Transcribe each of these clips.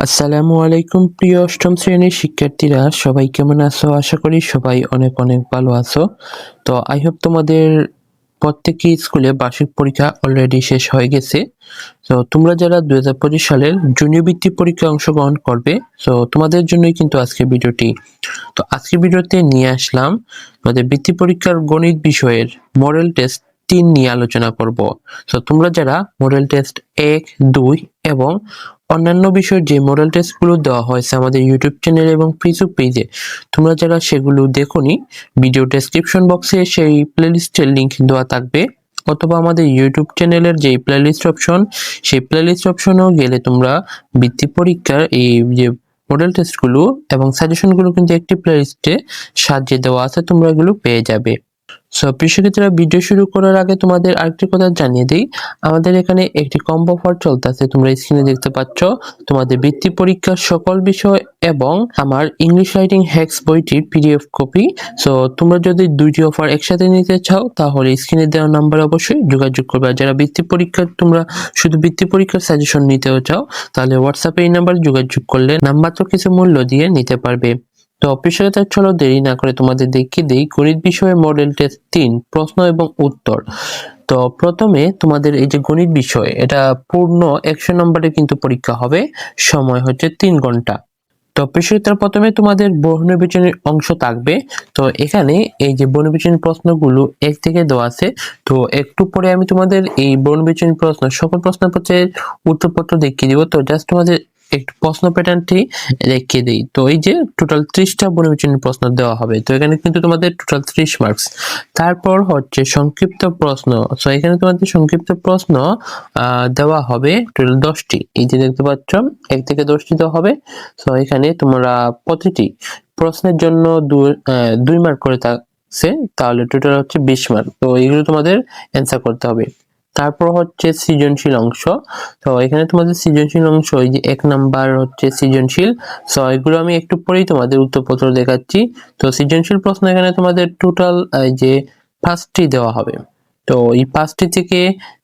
আসসালামু আলাইকুম, প্রিয় অষ্টম শ্রেণির শিক্ষার্থীরা, সবাই কেমন আছো? আশা করি সবাই অনেক অনেক ভালো আছো। তো আই হোপ তোমাদের প্রত্যেকই স্কুলে বার্ষিক পরীক্ষা অলরেডি শেষ হয়ে গেছে। তো, তোমরা যারা দু হাজার পঁচিশ সালের জুনিয়র বৃত্তি পরীক্ষায় অংশগ্রহণ করবে, তো তোমাদের জন্যই কিন্তু আজকে ভিডিওটি। তো আজকে ভিডিওতে নিয়ে আসলাম তোমাদের বৃত্তি পরীক্ষার গণিত বিষয়ের মডেল টেস্ট তিন নিয়ে আলোচনা করব। তো, তোমরা যারা মডেল টেস্ট এক, দুই এবং অন্যান্য বিষয়ের যে মডেল টেস্টগুলো দেওয়া হয়েছে আমাদের ইউটিউব চ্যানেল এবং ফেসবুক পেজে তোমরা যারা সেগুলো দেখোনি ভিডিও ডেসক্রিপশন বক্সে সেই প্লেলিস্টের লিঙ্ক দেওয়া থাকবে, অথবা আমাদের ইউটিউব চ্যানেলের যে প্লেলিস্ট অপশন সেই প্লেলিস্ট অপশনেও গেলে তোমরা বৃত্তি পরীক্ষার এই যে মডেল টেস্টগুলো এবং সাজেশনগুলো কিন্তু একটি প্লেলিস্টে সাজিয়ে দেওয়া আছে, তোমরা এগুলো পেয়ে যাবে। সো শিক্ষার্থীরা ভিডিও শুরু করার আগে তোমাদের আরেকটি কথা জানিয়ে দিই। আমাদের এখানে একটি কম্বো অফার চলতেছে, তোমরা স্ক্রিনে দেখতে পাচ্ছ। তোমাদের বৃত্তি পরীক্ষার সকল বিষয় এবং আমার ইংলিশ রাইটিং হ্যাক্স বইটির পিডিএফ কপি সো তোমরা যদি দুইটি অফার একসাথে নিতে চাও, তাহলে স্ক্রিনে দেওয়া নাম্বার অবশ্যই যোগাযোগ করবে। আর যারা বৃত্তি পরীক্ষার, তোমরা শুধু বৃত্তি পরীক্ষার সাজেশন নিতেও চাও, তাহলে হোয়াটসঅ্যাপে এই নাম্বারে যোগাযোগ করলে তো কিছু মূল্য দিয়ে নিতে পারবে। তো অফিসিয়ালতার চলো দেরি না করে তোমাদের দেখিয়ে দিই গণিত বিষয়ে মডেল টেস্ট তিন, প্রশ্ন এবং উত্তর। তো প্রথমে তোমাদের এই যে গণিত বিষয়, এটা পূর্ণ একশো নম্বরে কিন্তু পরীক্ষা হবে, সময় হচ্ছে তিন ঘণ্টা। তো বিষয়টার প্রথমে তোমাদের বর্ণবিচনের অংশ থাকবে। তো এখানে এই যে বর্ণবিচনের প্রশ্নগুলো এক থেকে দেওয়া আছে, তো একটু পরে আমি তোমাদের এই বর্ণবিচনের প্রশ্ন, সকল প্রশ্নপত্রের উত্তরপত্র দেখিয়ে দিব। তো জাস্ট তোমাদের একটু প্রশ্ন প্যাটার্নটি রেখে দিই। তো এই যে টোটাল ত্রিশটা বনবিচনের প্রশ্ন দেওয়া হবে, তো এখানে কিন্তু তোমাদের টোটাল ত্রিশ মার্কস তারপর হচ্ছে সংক্ষিপ্ত প্রশ্ন। তো এখানে তোমাদের সংক্ষিপ্ত প্রশ্ন দেওয়া হবে টোটাল দশটি। এই যে দেখতে পাচ্ছ, এক থেকে দশটি দেওয়া হবে। তো এখানে তোমরা প্রতিটি প্রশ্নের জন্য দুই মার্ক করে থাকছে, তাহলে টোটাল হচ্ছে বিশ মার্ক তো এগুলো তোমাদের অ্যান্সার করতে হবে। তারপর হচ্ছে সৃজনশীল অংশ। তো এখানে তোমাদের সৃজনশীল অংশ ওই যে এক নাম্বার হচ্ছে সৃজনশীল। সো এগুলো আমি একটু পরেই তোমাদের উত্তরপত্র দেখাচ্ছি। তো সৃজনশীল প্রশ্ন এখানে তোমাদের টোটাল যে পাঁচটি দেওয়া হবে। তো এই পাঁচটি থেকে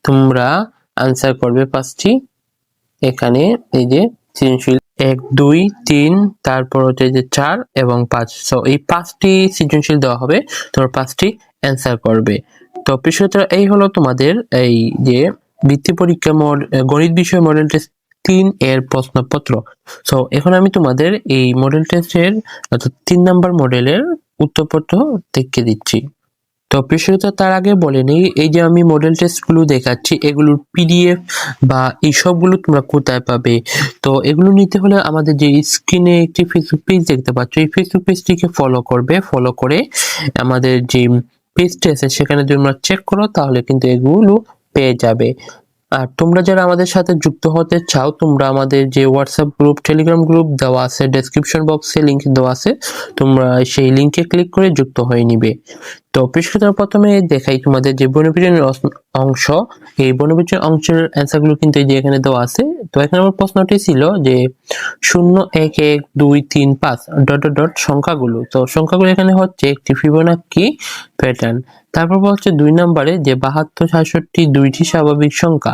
তোমরা আনসার করবে পাঁচটি। এখানে এই যে সৃজনশীল এক, দুই, তিন, তারপর হচ্ছে যে চার এবং পাঁচ। সো এই পাঁচটি সৃজনশীল দেওয়া হবে। তোমরা পাঁচটি অ্যান্সার করবে। তো বিষয়টা এই হলো তোমাদের এই যে বৃত্তি পরীক্ষা মড গণিত বিষয় মডেল টেস্ট তিন এর প্রশ্নপত্র। সো এখন আমি তোমাদের এই মডেল টেস্টের অর্থাৎ তিন নাম্বার মডেলের উত্তরপত্র দেখিয়ে দিচ্ছি। তো বিষয়টা তার আগে বলে নেই, এই যে আমি মডেল টেস্টগুলো দেখাচ্ছি, এগুলোর পিডিএফ বা এই সবগুলো তোমরা কোথায় পাবে? তো এগুলো নিতে হলে আমাদের যে স্ক্রিনে একটি ফেসবুক পেজ দেখতে পাচ্ছ, এই ফেসবুক পেজটিকে ফলো করবে। ফলো করে আমাদের যে পেজটি আছে সেখানে যদি তোমরা চেক করো, তাহলে কিন্তু এগুলো পেয়ে যাবে। আর তোমরা যারা আমাদের সাথে যুক্ত হতে চাও, তোমরা আমাদের যে হোয়াটসঅ্যাপ গ্রুপ টেলিগ্রাম গ্রুপ দেওয়া আছে ডেসক্রিপশন বক্সে লিঙ্ক দেওয়া আছে, তোমরা সেই লিঙ্কে ক্লিক করে যুক্ত হয়ে নিবে। তো পৃষ্ঠতার প্রথমে দেখাই তোমাদের যে বনবিজনের অংশ। এই বনবিজন অংশের অ্যান্সারগুলো কিন্তু এই যে এখানে দেওয়া আছে। তো এখানে আমার প্রশ্নটি ছিল যে শূন্য, এক এক, দুই, তিন, পাঁচ ডট ডট সংখ্যাগুলো। তো সংখ্যাগুলো এখানে হচ্ছে একটি ফিবোনাক্কি প্যাটার্ন তারপর হচ্ছে দুই নম্বরে যে বাহাত্তর, সাতষট্টি দুইটি স্বাভাবিক সংখ্যা।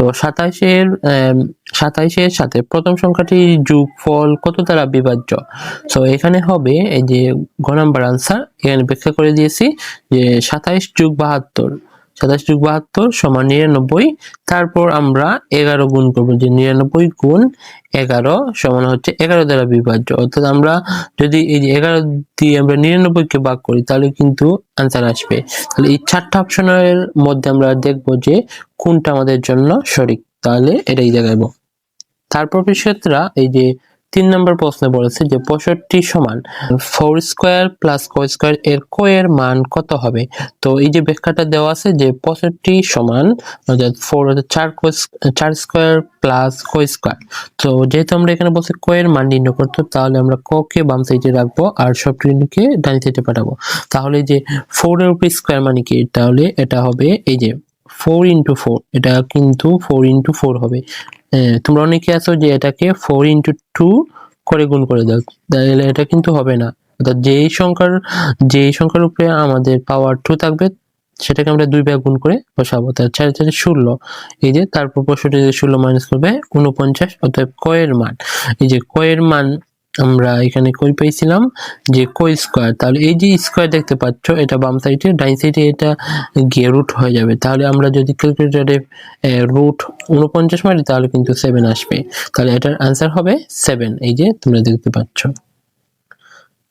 তো সাতাইশের সাতাইশের সাথে প্রথম সংখ্যাটি যোগফল কত দ্বারা বিভাজ্য? তো এখানে হবে এই যে ঘ নাম্বার আনসার এখানে ব্যাখ্যা করে দিয়েছি যে সাতাইশ যুগ বাহাত্তর সাতাশ যোগ বাহাত্তর সমান নিরানব্বই। তারপর আমরা এগারো গুণ করব, যে নিরানব্বই গুণ এগারো সমান হচ্ছে এগারো দ্বারা বিভাজ্য। অর্থাৎ আমরা যদি এই এগারো দিয়ে আমরা নিরানব্বইকে ভাগ করি, তাহলে কিন্তু আনসার আসবে। তাহলে এই চারটা অপশনের মধ্যে আমরা দেখব যে কোনটা আমাদের জন্য সঠিক। তাহলে এটাই দেখাবো। তারপর বিষয়রা এই যে তিন নম্বর প্রশ্নে বলেছে যে পঁয়ষট্টি সমান ফোর স্কোয়ার প্লাস কো স্কোয়ার এর কো এর মান কত হবে? তো এই যে ব্যাখ্যাটা দেওয়া আছে যে পঁয়ষট্টি সমান অর্থাৎ ফোর চার কো চার স্কোয়ার প্লাস কো স্কোয়ার তো যেহেতু আমরা এখানে বলছি কো এর মান নির্ণয় করতে, তাহলে আমরা ক কে বাম সাইডে রাখব আর সবটিকে ডান সাইডে পাঠাবো। তাহলে যে ফোর এর উপরে স্কোয়ার মানে কি? তাহলে এটা হবে এই যে ফোর ইন্টু ফোর এটা কিন্তু ফোর ইন্টু ফোর হবে। তোমরা অনেকে আছো যে এটাকে ফোর ইন্টু টু করে গুণ করে দাও। তাহলে এটা কিন্তু হবে না। অর্থাৎ যেই সংখ্যার যেই সংখ্যার উপরে আমাদের পাওয়ার টু থাকবে, সেটাকে আমরা দুই ভাগ গুণ করে বসাবো। তার চারে চারে ষোলো। এই যে তারপর পঁয়ষট্টি ষোলো মাইনাস করবে উনপঞ্চাশ অর্থাৎ কয়ের মান। এই যে কয়ের মান আমরা এখানে কই পাইছিলাম? যে কই স্কোয়ার তাহলে এই যে স্কোয়ার দেখতে পাচ্ছ, এটা বাম সাইডে ডাইন সাইডে এটা গিয়ে রুট হয়ে যাবে। তাহলে আমরা যদি ক্যালকুলেটারে রুট উনপঞ্চাশ মারি, তাহলে কিন্তু সেভেন আসবে। তাহলে এটার আনসার হবে সেভেন এই যে তোমরা দেখতে পাচ্ছ।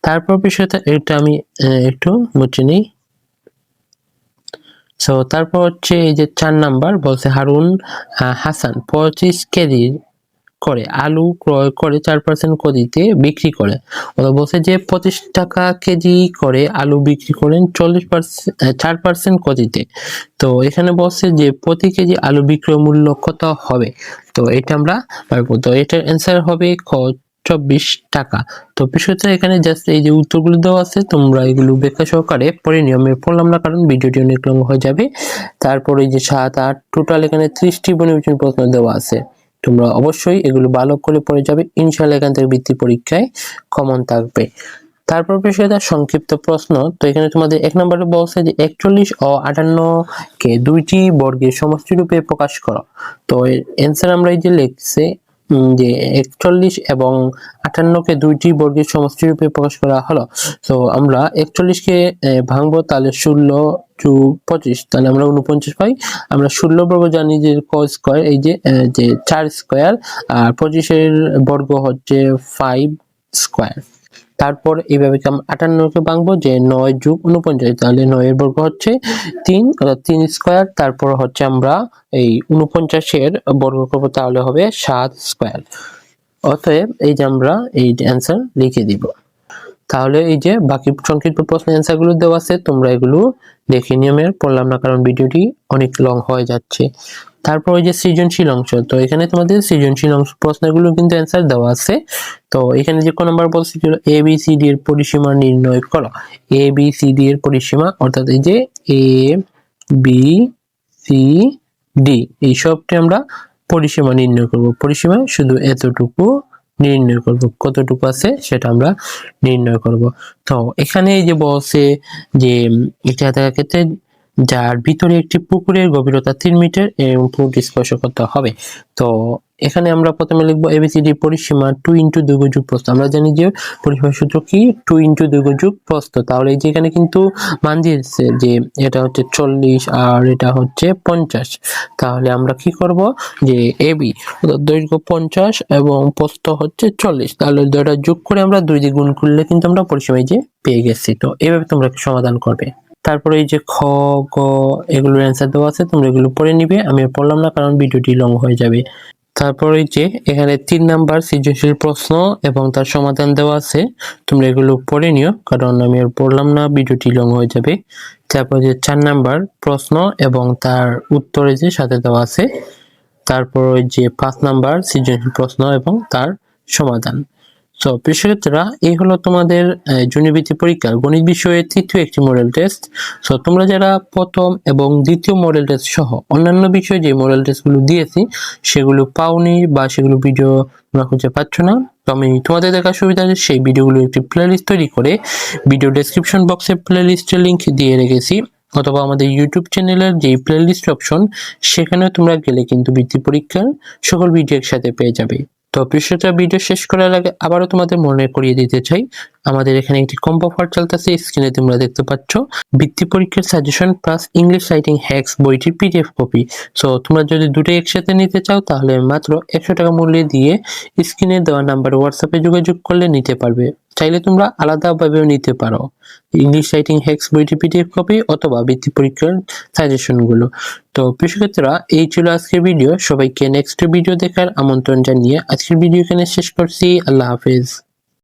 তারপর বিষয়টা, এটা আমি একটু মুছে নিই। সো তারপর হচ্ছে এই যে চার নাম্বার, বলছে হারুন হাসান, পঁচিশ কেজি করে, আলু ক্রয় করে চার পার্সেন্ট কেজিতে বিক্রি করে। ওরা বলছে যে পঁচিশ টাকা কেজি করে আলু বিক্রি করেন চল্লিশ পার্সেন্ট চার পার্সেন্ট কেজিতে। তো এখানে বলছে যে প্রতি কেজি আলু বিক্রয় মূল্য কত হবে? তো এটা আমরা পারব। তো এটার অ্যান্সার হবে খ চব্বিশ টাকা। তো বিষয়টা এখানে জাস্ট এই যে উত্তরগুলো দেওয়া আছে, তোমরা এগুলো ব্যাখ্যা সহকারে পরে নিয়মে পড়লাম না, কারণ ভিডিওটি অনেক লং হয়ে যাবে। তারপরে যে সাত, আট টোটাল এখানে ত্রিশটি বনির্বাচন প্রশ্ন দেওয়া আছে। তোমরা অবশ্যই এগুলো ভালো করে পড়ে যাবে। ইনশাল্লাহ এখান থেকে বৃত্তি পরীক্ষায় কমন থাকবে। তারপর বিষয়টা সংক্ষিপ্ত প্রশ্ন। তো এখানে তোমাদের এক নম্বরে বলছে যে একচল্লিশ ও আটান্ন কে দুইটি বর্গের সমষ্টি রূপে প্রকাশ করো। তো এর অ্যান্সার আমরা এই যে লিখছে যে একচল্লিশ এবং আটান্নকে দুইটি বর্গের সমষ্টি রূপে প্রকাশ করা হলো। তো আমরা একচল্লিশকে ভাঙবো, তাহলে ষোলো টু পঁচিশ, তাহলে আমরা উনপঞ্চাশ পাই। আমরা ষোলো বর্গ জানি যে ক স্কোয়ার এই যে যে চার স্কোয়ার আর পঁচিশের বর্গ হচ্ছে ফাইভ স্কোয়ার তারপর এইভাবে আটান্নকে ভাঙবো? যে নয় যুগ উনপঞ্চাশ তাহলে নয়ের বর্গ হচ্ছে তিন, অর্থাৎ তিন স্কোয়ার। তারপর হচ্ছে আমরা এই উনপঞ্চাশের বর্গ করব, তাহলে হবে সাত স্কোয়ার। অতএব এই যে আমরা এই অ্যান্সার লিখে দিব। তাহলে এই যে বাকি সংক্ষিপ্ত প্রশ্নের অ্যান্সারগুলো দেওয়া আছে, তোমরা এগুলো দেখে নিয়মের পড়লাম না, কারণ ভিডিওটি অনেক লং হয়ে যাচ্ছে। তারপর ওই যে সৃজনশীল অংশ, তো এখানে তোমাদের সৃজনশীল অংশ প্রশ্নগুলো কিন্তু অ্যান্সার দেওয়া আছে। তো এখানে যে কোন নাম্বার বলছে ছিল এ বি সি ডি এর পরিসীমা নির্ণয় করো। এ বি সি ডি এর পরিসীমা, অর্থাৎ এই যে এ বি সি ডি এই সবটি আমরা পরিসীমা নির্ণয় করব। পরিসীমা শুধু এতটুকু নির্ণয় করব, কতটুকু আছে সেটা আমরা নির্ণয় করব। তো এখানে এই যে বলছে যে এটা দেখার ক্ষেত্রে যার ভিতরে একটি পুকুরের গভীরতা তিন মিটার এবং পুকুরটি স্পর্শ করতে হবে। তো এখানে আমরা প্রথমে লিখব এবিসিডি পরিসীমা টু ইন্টু দৈর্ঘ্য প্রস্থ। আমরা জানি যে পরিসীমা সূত্র কি? টু ইন্টু দৈর্ঘ্য প্রস্থ। তাহলে এই যে এখানে কিন্তু মান দিয়েছে যে এটা হচ্ছে চল্লিশ আর এটা হচ্ছে পঞ্চাশ। তাহলে আমরা কি করব? যে এবি দৈর্ঘ্য পঞ্চাশ এবং প্রস্থ হচ্ছে চল্লিশ। তাহলে দুটা যোগ করে আমরা দুই দিয়ে গুণ করলে কিন্তু আমরা পরিসীমায় যে পেয়ে গেছি। তো এইভাবে তোমরা সমাধান করবে। তারপরে এই যে খ, গ, এগুলোর অ্যান্সার দেওয়া আছে, তোমরা এগুলো পড়ে নিবে। আমি পড়লাম না, কারণ ভিডিওটি লং হয়ে যাবে। তারপরে যে, এখানে তিন নাম্বার সৃজনশীল প্রশ্ন এবং তার সমাধান দেওয়া আছে। তোমরা এগুলো পড়ে নিও, কারণ আমি আর পড়লাম না, ভিডিওটি লং হয়ে যাবে। তারপর যে চার নাম্বার প্রশ্ন এবং তার উত্তরে যে সাথে দেওয়া আছে। তারপর ওই যে পাঁচ নাম্বার সৃজনশীল প্রশ্ন এবং তার সমাধান। তো প্রিয় এই হলো তোমাদের জুনিবৃত্তি পরীক্ষার গণিত বিষয়ে তৃতীয় একটি মডেল টেস্ট সো তোমরা যারা প্রথম এবং দ্বিতীয় মডেল টেস্ট সহ অন্যান্য বিষয়ে যে মডেল টেস্টগুলো দিয়েছি, সেগুলো পাওনি বা সেগুলো ভিডিও তোমরা খুঁজে পাচ্ছ না। তো আমি তোমাদের দেখার সুবিধা আছে সেই ভিডিওগুলো একটি প্লেলিস্ট তৈরি করে ভিডিও ডেসক্রিপশন বক্সে প্লেলিস্টের লিংক দিয়ে রেখেছি। অথবা আমাদের ইউটিউব চ্যানেলের যে প্লেলিস্ট অপশন সেখানে তোমরা গেলে কিন্তু বৃত্তি পরীক্ষার সকল ভিডিও একসাথে পেয়ে যাবে। তো পৃষ্ঠটা ভিডিও শেষ করার আগে আবারও তোমাদের মনে করিয়ে দিতে চাই আমাদের এখানে একটি কম্পো অফার চলতেছে স্ক্রিনে তোমরা দেখতে পাচ্ছ। বৃত্তি পরীক্ষার suggestion plus English writing hacks বইটির পিডিএফ কপি সো তোমরা যদি দুটো একসাথে নিতে চাও, তাহলে মাত্র একশো টাকা মূল্যে দিয়ে স্ক্রিনে দেওয়া নাম্বারে হোয়াটসঅ্যাপে যোগাযোগ করলে নিতে পারবে। চাইলে তোমরা আলাদাভাবেও নিতে পারো। ইংলিশ রাইটিং হ্যাক্স বইটি পিডিএফ কপি অথবা বৃত্তি পরীক্ষার সাজেশনগুলো তো কৃষকেরা এই ছিল আজকের ভিডিও সবাইকে নেক্সট ভিডিও দেখার আমন্ত্রণ জানিয়ে আজকের ভিডিও এখানে শেষ করছি। আল্লাহ হাফেজ।